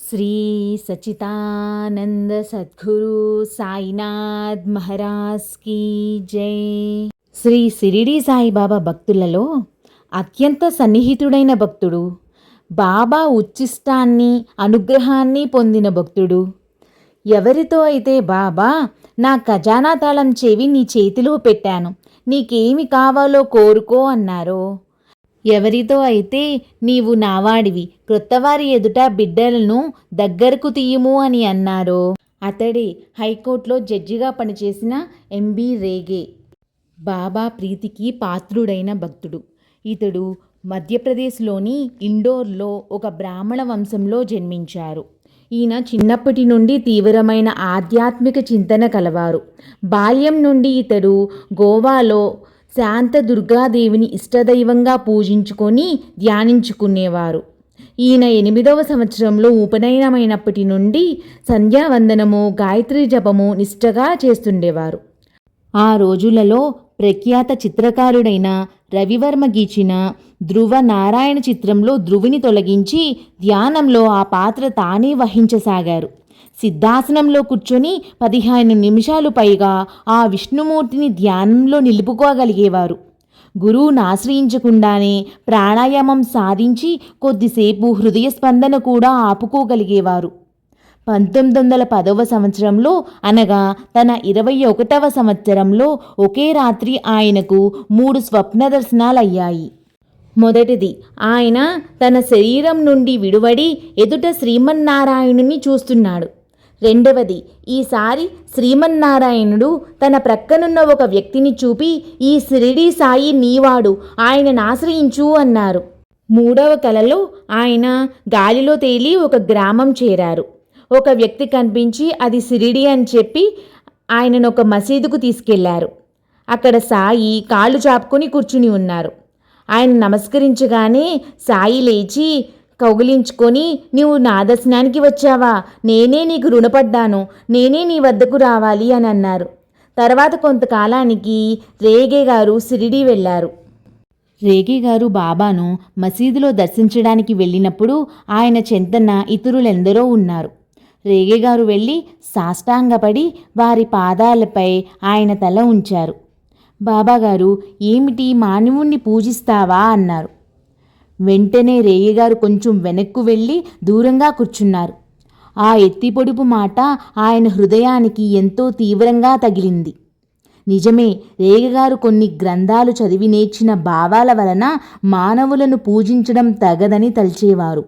శ్రీ సచితానంద సద్గురు సాయినాథ్ మహారాజ్ కీ జై. శ్రీ సిరిడి సాయిబాబా భక్తులలో అత్యంత సన్నిహితుడైన భక్తుడు బాబా ఉచ్చిష్టాన్ని అనుగ్రహాన్ని పొందిన భక్తుడు. ఎవరితో అయితే బాబా నా ఖజానా తాళం చెవి నీ చేతిలో పెట్టాను నీకేమి కావాలో కోరుకో అన్నారో ఎవరితో అయితే నీవు నావాడివి క్రొత్తవారి ఎదుట బిడ్డలను దగ్గరకు తీయము అని అన్నారో అతడే హైకోర్టులో జడ్జిగా పనిచేసిన ఎంబి రేగే. బాబా ప్రీతికి పాత్రుడైన భక్తుడు. ఇతడు మధ్యప్రదేశ్లోని ఇండోర్లో ఒక బ్రాహ్మణ వంశంలో జన్మించారు. ఈయన చిన్నప్పటి నుండి తీవ్రమైన ఆధ్యాత్మిక చింతన కలవారు. బాల్యం నుండి ఇతడు గోవాలో శాంత దుర్గాదేవిని ఇష్టదైవంగా పూజించుకొని ధ్యానించుకునేవారు. ఈయన ఎనిమిదవ సంవత్సరంలో ఉపనయనమైనప్పటి నుండి సంధ్యావందనము గాయత్రి జపము నిష్టగా చేస్తుండేవారు. ఆ రోజులలో ప్రఖ్యాత చిత్రకారుడైన రవివర్మ గీచిన ధ్రువ నారాయణ చిత్రంలో ధ్రువిని తొలగించి ధ్యానంలో ఆ పాత్ర తానే వహించసాగారు. సిద్ధాసనంలో కూర్చొని పదిహేను నిమిషాలు పైగా ఆ విష్ణుమూర్తిని ధ్యానంలో నిలుపుకోగలిగేవారు. గురువును ఆశ్రయించకుండానే ప్రాణాయామం సాధించి కొద్దిసేపు హృదయ స్పందన కూడా ఆపుకోగలిగేవారు. పంతొమ్మిది వందల పదవ సంవత్సరంలో అనగా తన ఇరవై ఒకటవ సంవత్సరంలో ఒకే రాత్రి ఆయనకు మూడు స్వప్న దర్శనాలయ్యాయి. మొదటిది ఆయన తన శరీరం నుండి విడువడి ఎదుట శ్రీమన్నారాయణుని చూస్తున్నాడు. రెండవది ఈసారి శ్రీమన్నారాయణుడు తన ప్రక్కనున్న ఒక వ్యక్తిని చూపి ఈ శిరిడి సాయి నీవాడు ఆయనను ఆశ్రయించు అన్నారు. మూడవ కలలో ఆయన గాలిలో తేలి ఒక గ్రామం చేరారు. ఒక వ్యక్తి కనిపించి అది సిరిడి అని చెప్పి ఆయనను ఒక మసీదుకు తీసుకెళ్ళారు. అక్కడ సాయి కాళ్ళు చాపుకొని కూర్చుని ఉన్నారు. ఆయన నమస్కరించగానే సాయి లేచి కౌగిలించుకొని నీవు నా దర్శనానికి వచ్చావా? నేనే నీకు రుణపడ్డాను. నేనే నీ వద్దకు రావాలి అని అన్నారు. తర్వాత కొంతకాలానికి రేగే గారు సిరిడి వెళ్ళారు. రేగే గారు బాబాను మసీదులో దర్శించడానికి వెళ్ళినప్పుడు ఆయన చెంతన ఇతరులెందరో ఉన్నారు. రేగే గారు వెళ్ళి సాష్టాంగపడి వారి పాదాలపై ఆయన తల ఉంచారు. బాబాగారు ఏమిటి మానవుణ్ణి పూజిస్తావా? అన్నారు. వెంటనే రేయగారు కొంచెం వెనక్కు వెళ్ళి దూరంగా కూర్చున్నారు. ఆ ఎత్తిపొడుపు మాట ఆయన హృదయానికి ఎంతో తీవ్రంగా తగిలింది. నిజమే రేగగారు కొన్ని గ్రంథాలు చదివి నేర్చిన భావాల వలన మానవులను పూజించడం తగదని తలిచేవారు.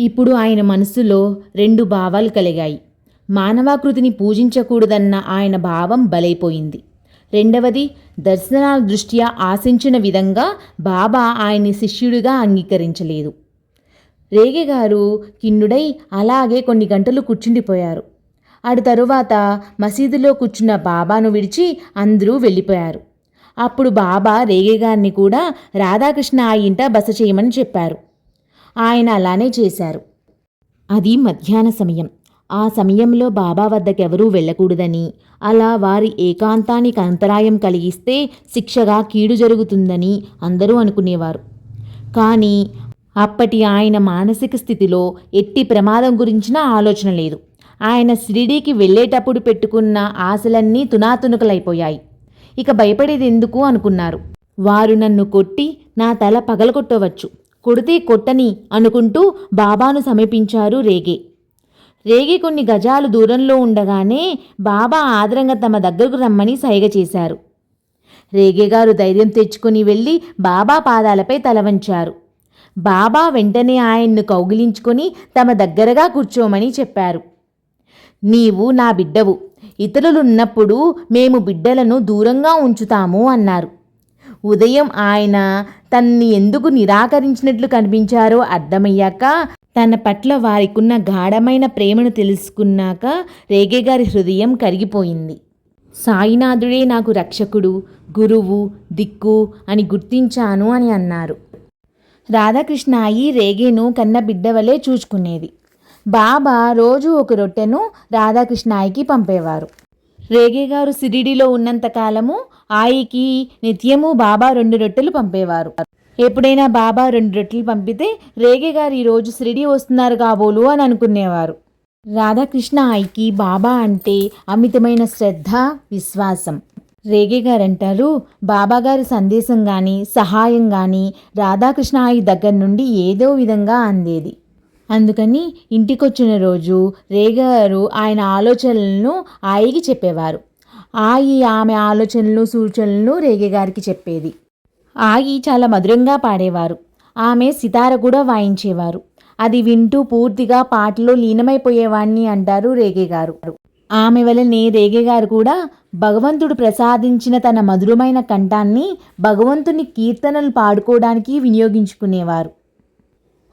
ఇప్పుడు ఆయన మనసులో రెండు భావాలు కలిగాయి. మానవాకృతిని పూజించకూడదన్న ఆయన భావం బలైపోయింది. రెండవది దర్శనాల దృష్ట్యా ఆశించిన విధంగా బాబా ఆయన్ని శిష్యుడిగా అంగీకరించలేదు. రేగే గారు కిన్నుడై అలాగే కొన్ని గంటలు కూర్చుండిపోయారు. ఆడి తరువాత మసీదులో కూర్చున్న బాబాను విడిచి అందరూ వెళ్ళిపోయారు. అప్పుడు బాబా రేగే గారిని కూడా రాధాకృష్ణ ఆ ఇంట బస చేయమని చెప్పారు. ఆయన అలానే చేశారు. అది మధ్యాహ్న సమయం. ఆ సమయంలో బాబా వద్దకెవరూ వెళ్ళకూడదని. అలా వారి ఏకాంతానికి అంతరాయం కలిగిస్తే శిక్షగా కీడు జరుగుతుందని అందరూ అనుకునేవారు. కానీ అప్పటి ఆయన మానసిక స్థితిలో ఎట్టి ప్రమాదం గురించిన ఆలోచన లేదు. ఆయన షిరిడీకి వెళ్ళేటప్పుడు పెట్టుకున్న ఆశలన్నీ తునాతునుకలైపోయాయి. ఇక భయపడేది ఎందుకు అనుకున్నారు. వారు నన్ను కొట్టి నా తల పగలగొట్టవచ్చు. కొడితే కొట్టని అనుకుంటూ బాబాను సమీపించారు రేగే. రేగి కొన్ని గజాలు దూరంలో ఉండగానే బాబా ఆదరంగా తమ దగ్గరకు రమ్మని సైగ చేశారు. రేగే గారు ధైర్యం తెచ్చుకుని వెళ్ళి బాబా పాదాలపై తలవంచారు బాబా వెంటనే ఆయన్ను కౌగిలించుకొని తమ దగ్గరగా కూర్చోమని చెప్పారు. నీవు నా బిడ్డవు. ఇతరులున్నప్పుడు మేము బిడ్డలను దూరంగా ఉంచుతాము అన్నారు. ఉదయం ఆయన తన్ని ఎందుకు నిరాకరించినట్లు కనిపించారో అర్థమయ్యాక తన పట్ల వారికున్న గాఢమైన ప్రేమను తెలుసుకున్నాక రేగే గారి హృదయం కరిగిపోయింది. సాయినాథుడే నాకు రక్షకుడు గురువు దిక్కు అని గుర్తించాను అని అన్నారు. రాధాకృష్ణాయి రేగేను కన్న బిడ్డవలే చూచుకునేది. బాబా రోజు ఒక రొట్టెను రాధాకృష్ణాయికి పంపేవారు. రేగే గారు సిరిడిలో ఉన్నంతకాలము ఆయికి నిత్యము బాబా రెండు రొట్టెలు పంపేవారు. ఎప్పుడైనా బాబా రెండు రొట్టెలు పంపితే రేగే గారు ఈరోజు షిరిడి వస్తున్నారు కాబోలు అని అనుకునేవారు. రాధాకృష్ణ ఆయికి బాబా అంటే అమితమైన శ్రద్ధ విశ్వాసం. రేగే గారు అంటారు బాబాగారి సందేశం కానీ సహాయం కానీ రాధాకృష్ణ ఆయి దగ్గర నుండి ఏదో విధంగా అందేది. అందుకని ఇంటికొచ్చిన రోజు రేగారు గారు ఆయన ఆలోచనలను ఆయికి చెప్పేవారు. ఆయి ఆమె ఆలోచనలు సూచనలను రేగే గారికి చెప్పేది. ఆగి చాలా మధురంగా పాడేవారు. ఆమె సితార కూడా వాయించేవారు. అది వింటూ పూర్తిగా పాటలో లీనమైపోయేవాణ్ణి అంటారు రేగే గారు ఆమె వలనే రేగే గారు కూడా భగవంతుడు ప్రసాదించిన తన మధురమైన కంఠాన్ని భగవంతుని కీర్తనలు పాడుకోవడానికి వినియోగించుకునేవారు.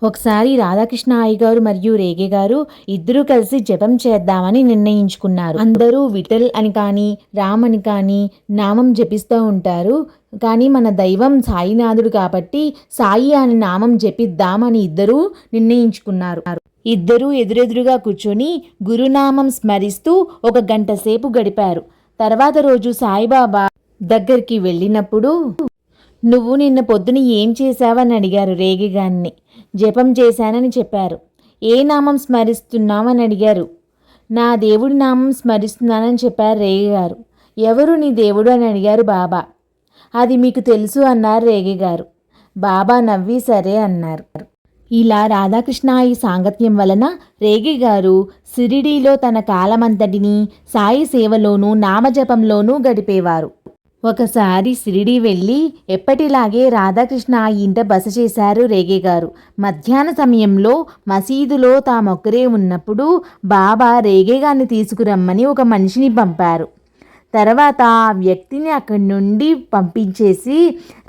ఒకసారి రాధాకృష్ణ అయ్య గారు మరియు రేగే గారు ఇద్దరూ కలిసి జపం చేద్దామని నిర్ణయించుకున్నారు. అందరూ విఠల్ అని కానీ రామ్ అని కానీ నామం జపిస్తూ ఉంటారు. కానీ మన దైవం సాయినాథుడు కాబట్టి సాయి అని నామం జపిద్దామని ఇద్దరూ నిర్ణయించుకున్నారు. ఇద్దరూ ఎదురెదురుగా కూర్చొని గురునామం స్మరిస్తూ ఒక గంట సేపు గడిపారు. తర్వాత రోజు సాయిబాబా దగ్గరికి వెళ్ళినప్పుడు నువ్వు నిన్న పొద్దున ఏం చేశావని అడిగారు రేగిగాన్ని. జపం చేశానని చెప్పారు. ఏ నామం స్మరిస్తున్నామని అడిగారు. నా దేవుడి నామం స్మరిస్తున్నానని చెప్పారు రేగి గారు ఎవరు నీ దేవుడు అని అడిగారు బాబా. అది మీకు తెలుసు అన్నారు రేగి గారు. బాబా నవ్వి సరే అన్నారు. ఇలా రాధాకృష్ణ ఈ సాంగత్యం వలన రేగి గారు సిరిడీలో తన కాలమంతటిని సాయి సేవలోనూ నామజపంలోనూ గడిపేవారు. ఒకసారి సిరిడి వెళ్ళి ఎప్పటిలాగే రాధాకృష్ణ ఆ ఇంట బస చేశారు రేగే గారు. మధ్యాహ్న సమయంలో మసీదులో తామొక్కరే ఉన్నప్పుడు బాబా రేగే గారిని తీసుకురమ్మని ఒక మనిషిని పంపారు. తర్వాత ఆ వ్యక్తిని అక్కడి నుండి పంపించేసి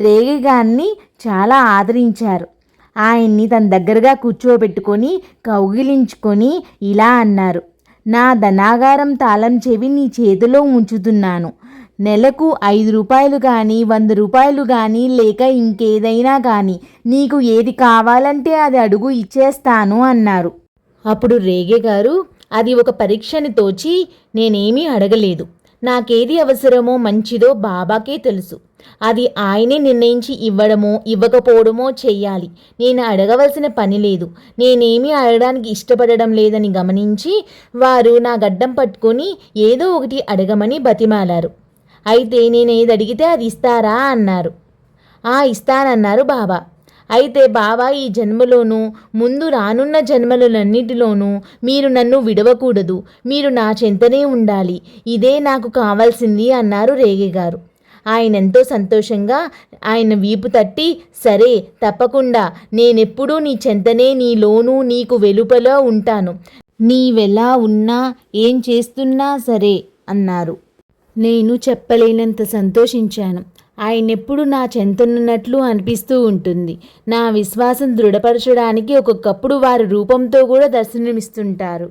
రేగే గారిని చాలా ఆదరించారు. ఆయన్ని తన దగ్గరగా కూర్చోబెట్టుకొని కౌగిలించుకొని ఇలా అన్నారు నా ధనాగారం తాళం చెవి నీ చేతిలో ఉంచుతున్నాను. నెలకు ఐదు రూపాయలు కానీ వంద రూపాయలు కానీ లేక ఇంకేదైనా కానీ నీకు ఏది కావాలంటే అది అడుగు ఇచ్చేస్తాను అన్నారు. అప్పుడు రేగే గారు అది ఒక పరీక్షని తోచి నేనేమీ అడగలేదు. నాకేది అవసరమో మంచిదో బాబాకే తెలుసు. అది ఆయనే నిర్ణయించి ఇవ్వడమో ఇవ్వకపోవడమో చెయ్యాలి. నేను అడగవలసిన పని లేదు. నేనేమీ అడగడానికి ఇష్టపడడం లేదని గమనించి వారు నా గడ్డం పట్టుకొని ఏదో ఒకటి అడగమని బతిమాలారు. అయితే నేను ఏది అడిగితే అది ఇస్తారా? అన్నారు. ఆ ఇస్తానన్నారు బాబా. అయితే బాబా ఈ జన్మలోనూ ముందు రానున్న జన్మలన్నిటిలోనూ మీరు నన్ను విడవకూడదు. మీరు నా చెంతనే ఉండాలి. ఇదే నాకు కావాల్సింది అన్నారు రేగి గారు. ఆయన ఎంతో సంతోషంగా ఆయన వీపు తట్టి సరే తప్పకుండా నేనెప్పుడూ నీ చెంతనే నీలోనూ నీకు వెలుపల ఉంటాను. నీవెలా ఉన్నా ఏం చేస్తున్నా సరే అన్నారు. నేను చెప్పలేనంత సంతోషించాను. ఆయనెప్పుడు నా చెంతనున్నట్లు అనిపిస్తూ ఉంటుంది. నా విశ్వాసం దృఢపరచడానికి ఒక్కొక్కప్పుడు వారి రూపంతో కూడా దర్శనమిస్తుంటారు.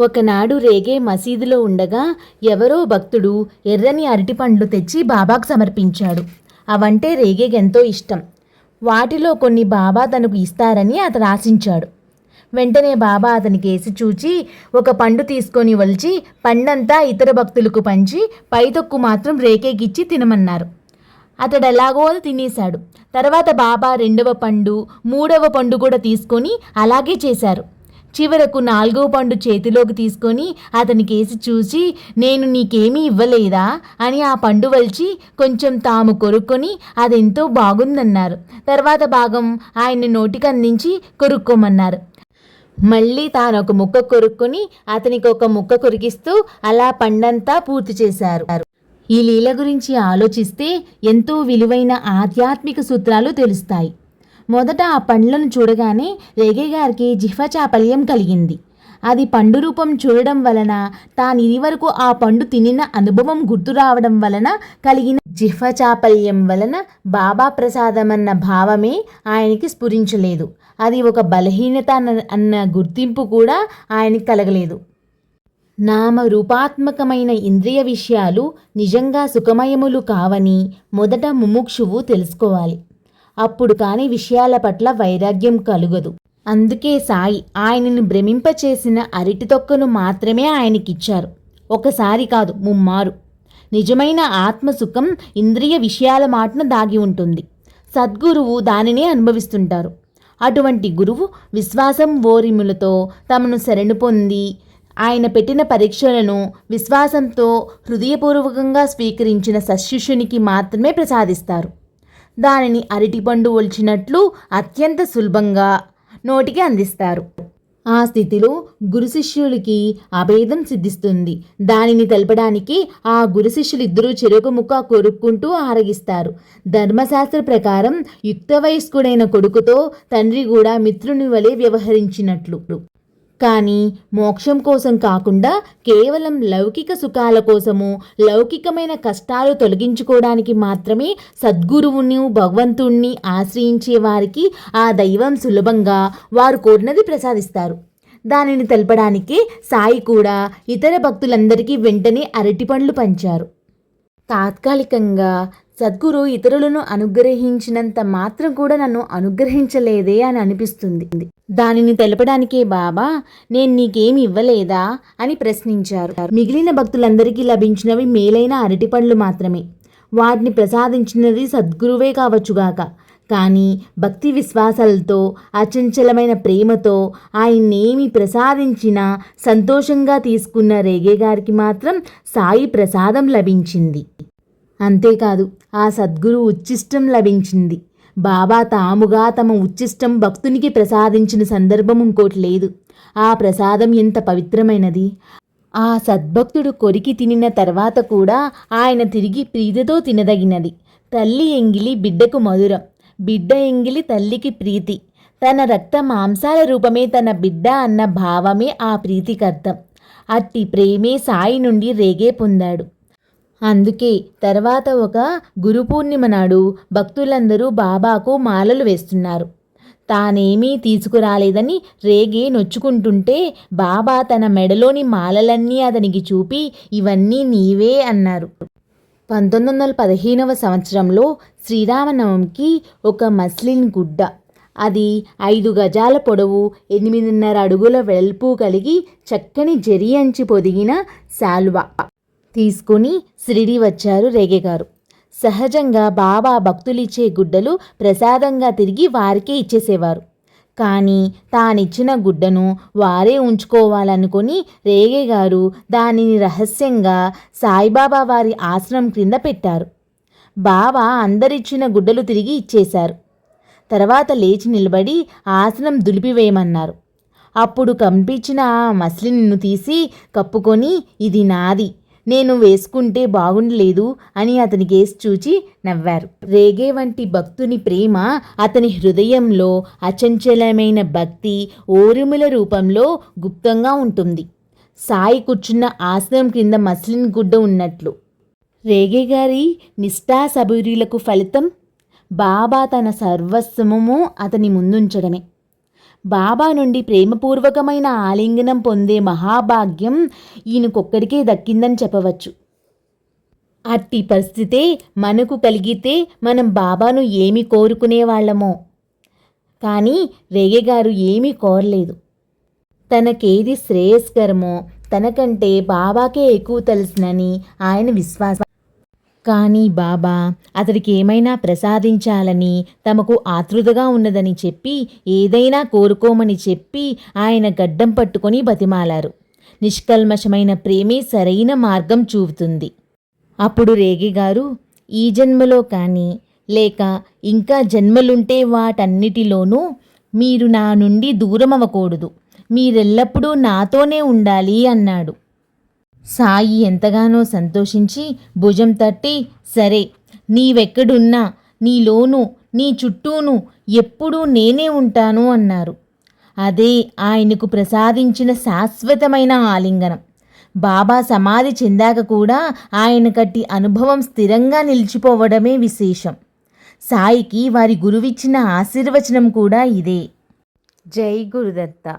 ఒకనాడు రేగే మసీదులో ఉండగా ఎవరో భక్తుడు ఎర్రని అరటిపండ్లు తెచ్చి బాబాకు సమర్పించాడు. అవంటే రేగేకెంతో ఇష్టం. వాటిలో కొన్ని బాబా తనకు ఇస్తారని అతను ఆశించాడు. వెంటనే బాబా అతనికి వేసి చూచి ఒక పండు తీసుకొని వలిచి పండంతా ఇతర భక్తులకు పంచి పైతొక్కు మాత్రం రేకేకిచ్చి తినమన్నారు. అతడు ఎలాగో అది తినేశాడు. తర్వాత బాబా రెండవ పండు మూడవ పండు కూడా తీసుకొని అలాగే చేశారు. చివరకు నాలుగవ పండు చేతిలోకి తీసుకొని అతనికి వేసి చూసి నేను నీకేమీ ఇవ్వలేదా? అని ఆ పండు వలిచి కొంచెం తాము కొరుక్కొని అదెంతో బాగుందన్నారు. తర్వాత భాగం ఆయన నోటికి అందించి కొరుక్కోమన్నారు. మళ్ళీ తాను ఒక ముక్క కొరుక్కుని అతనికి ఒక ముక్క కొరికిస్తూ అలా పండంతా పూర్తి చేశారు. ఈ లీల గురించి ఆలోచిస్తే ఎంతో విలువైన ఆధ్యాత్మిక సూత్రాలు తెలుస్తాయి. మొదట ఆ పండ్లను చూడగానే రేగే గారికి జిహ్వచాపల్యం కలిగింది. అది పండు రూపం చూడడం వలన తాను ఇదివరకు ఆ పండు తినిన అనుభవం గుర్తు రావడం వలన కలిగిన జిహ్వ చాపల్యం వలన బాబా ప్రసాదమన్న భావమే ఆయనకి స్ఫురించలేదు. అది ఒక బలహీనత అన్న అన్న గుర్తింపు కూడా ఆయనకి కలగలేదు. నామ రూపాత్మకమైన ఇంద్రియ విషయాలు నిజంగా సుఖమయములు కావని మొదట ముముక్షువు తెలుసుకోవాలి. అప్పుడు కాని విషయాల పట్ల వైరాగ్యం కలుగదు. అందుకే సాయి ఆయనను భ్రమింపచేసిన అరటి తొక్కను మాత్రమే ఆయనకిచ్చారు. ఒకసారి కాదు ముమ్మారు. నిజమైన ఆత్మసుఖం ఇంద్రియ విషయాల మాటను దాగి ఉంటుంది. సద్గురువు దానినే అనుభవిస్తుంటారు. అటువంటి గురువు విశ్వాసం ఓరిములతో తమను శరణు పొంది ఆయన పెట్టిన పరీక్షలను విశ్వాసంతో హృదయపూర్వకంగా స్వీకరించిన సశిష్యునికి మాత్రమే ప్రసాదిస్తారు. దానిని అరటిపండు ఒలిచినట్లు అత్యంత సులభంగా నోటికి అందిస్తారు. ఆ స్థితిలో గురు శిష్యులకి అభేదం సిద్ధిస్తుంది. దానిని తెలపడానికి ఆ గురు శిష్యులిద్దరూ చెరుకు ముక్క కొరుక్కుంటూ ఆరగిస్తారు. ధర్మశాస్త్ర ప్రకారం యుక్త వయస్కుడైన కొడుకుతో తండ్రి కూడా మిత్రుని వలె వ్యవహరించినట్లు. కానీ మోక్షం కోసం కాకుండా కేవలం లౌకిక సుఖాల కోసము లౌకికమైన కష్టాలు తొలగించుకోవడానికి మాత్రమే సద్గురువుని భగవంతుణ్ణి ఆశ్రయించే వారికి ఆ దైవం సులభంగా వారు కోరినది ప్రసాదిస్తారు. దానిని తెలపడానికి సాయి కూడా ఇతర భక్తులందరికీ వెంటనే అరటిపండ్లు పంచారు. తాత్కాలికంగా సద్గురు ఇతరులను అనుగ్రహించినంత మాత్రం కూడా నన్ను అనుగ్రహించలేదే అని అనిపిస్తుంది. దానిని తెలపడానికే బాబా నేను నీకేమి ఇవ్వలేదా అని ప్రశ్నించారు. మిగిలిన భక్తులందరికీ లభించినవి మేలైన అరటిపండ్లు మాత్రమే. వాటిని ప్రసాదించినది సద్గురువే కావచ్చుగాక. కానీ భక్తి విశ్వాసాలతో అచంచలమైన ప్రేమతో ఆయన్నేమి ప్రసాదించినా సంతోషంగా తీసుకున్న రేగే గారికి మాత్రం సాయి ప్రసాదం లభించింది. అంతేకాదు ఆ సద్గురు ఉచ్చిష్టం లభించింది. బాబా తాముగా తమ ఉచ్చిష్టం భక్తునికి ప్రసాదించిన సందర్భం ఇంకోటి లేదు. ఆ ప్రసాదం ఎంత పవిత్రమైనది! ఆ సద్భక్తుడు కొరికి తినిన తర్వాత కూడా ఆయన తిరిగి ప్రీతితో తినదగినది. తల్లి ఎంగిలి బిడ్డకు మధురం. బిడ్డ ఎంగిలి తల్లికి ప్రీతి. తన రక్త మాంసాల రూపమే తన బిడ్డ అన్న భావమే ఆ ప్రీతికర్థం అట్టి ప్రేమే సాయి నుండి రేగే పొందాడు. అందుకే తర్వాత ఒక గురు పూర్ణిమ నాడు భక్తులందరూ బాబాకు మాలలు వేస్తున్నారు. తానేమీ తీసుకురాలేదని రేగే నొచ్చుకుంటుంటే బాబా తన మెడలోని మాలలన్నీ అతనికి చూపి ఇవన్నీ నీవే అన్నారు. పంతొమ్మిది వందల పదిహేనవ సంవత్సరంలో శ్రీరామనవమికి ఒక మస్లిన్ గుడ్డ అది ఐదు గజాల పొడవు ఎనిమిదిన్నర అడుగుల వెడల్పు కలిగి చక్కని జరి అంచి పొదిగిన శాల్వా. తీసుకుని షిరిడి వచ్చారు రేగే గారు. సహజంగా బాబా భక్తులిచ్చే గుడ్డలు ప్రసాదంగా తిరిగి వారికే ఇచ్చేసేవారు. కానీ తానిచ్చిన గుడ్డను వారే ఉంచుకోవాలనుకుని రేగే గారు దానిని రహస్యంగా సాయిబాబా వారి ఆశ్రమం క్రింద పెట్టారు. బాబా అందరిచ్చిన గుడ్డలు తిరిగి ఇచ్చేశారు. తర్వాత లేచి నిలబడి ఆసనం దులిపివేయమన్నారు. అప్పుడు కంపించిన ఆ మస్లిన్ను తీసి కప్పుకొని ఇది నాది. నేను వేసుకుంటే బాగుండలేదు అని అతని కేసు చూచి నవ్వారు. రేగే వంటి భక్తుని ప్రేమ అతని హృదయంలో అచంచలమైన భక్తి ఓరుముల రూపంలో గుప్తంగా ఉంటుంది. సాయి కూర్చున్న ఆశ్రమం క్రింద మస్లిన్ గుడ్డ ఉన్నట్లు. రేగే గారి నిష్ఠా సబూరీలకు ఫలితం బాబా తన సర్వస్వము అతని ముందుంచడమే. బాబా నుండి ప్రేమపూర్వకమైన ఆలింగనం పొందే మహాభాగ్యం ఈయనకొక్కడికే దక్కిందని చెప్పవచ్చు. అట్టి పరిస్థితే మనకు కలిగితే మనం బాబాను ఏమి కోరుకునేవాళ్ళమో కానీ రేగే గారు ఏమీ కోరలేదు. తనకేది శ్రేయస్కరమో తనకంటే బాబాకే ఎక్కువ తెలుసునని ఆయన విశ్వాసం కానీ బాబా అతడికి ఏమైనా ప్రసాదించాలని తమకు ఆతృతగా ఉన్నదని చెప్పి ఏదైనా కోరుకోమని చెప్పి ఆయన గడ్డం పట్టుకొని బతిమాలారు. నిష్కల్మషమైన ప్రేమే సరైన మార్గం చూపుతుంది. అప్పుడు రేగి గారు ఈ జన్మలో కానీ లేక ఇంకా జన్మలుంటే వాటన్నిటిలోనూ మీరు నా నుండి దూరం అవ్వకూడదు మీరెల్లప్పుడూ నాతోనే ఉండాలి అన్నాడు. సాయి ఎంతగానో సంతోషించి భుజం తట్టి సరే నీవెక్కడున్నా నీలోనూ నీ చుట్టూను ఎప్పుడూ నేనే ఉంటాను అన్నారు. అదే ఆయనకు ప్రసాదించిన శాశ్వతమైన ఆలింగనం. బాబా సమాధి చెందాక కూడా ఆయన కట్టి అనుభవం స్థిరంగా నిలిచిపోవడమే విశేషం. సాయికి వారి గురువిచ్చిన ఆశీర్వచనం కూడా ఇదే. జై గురుదత్త.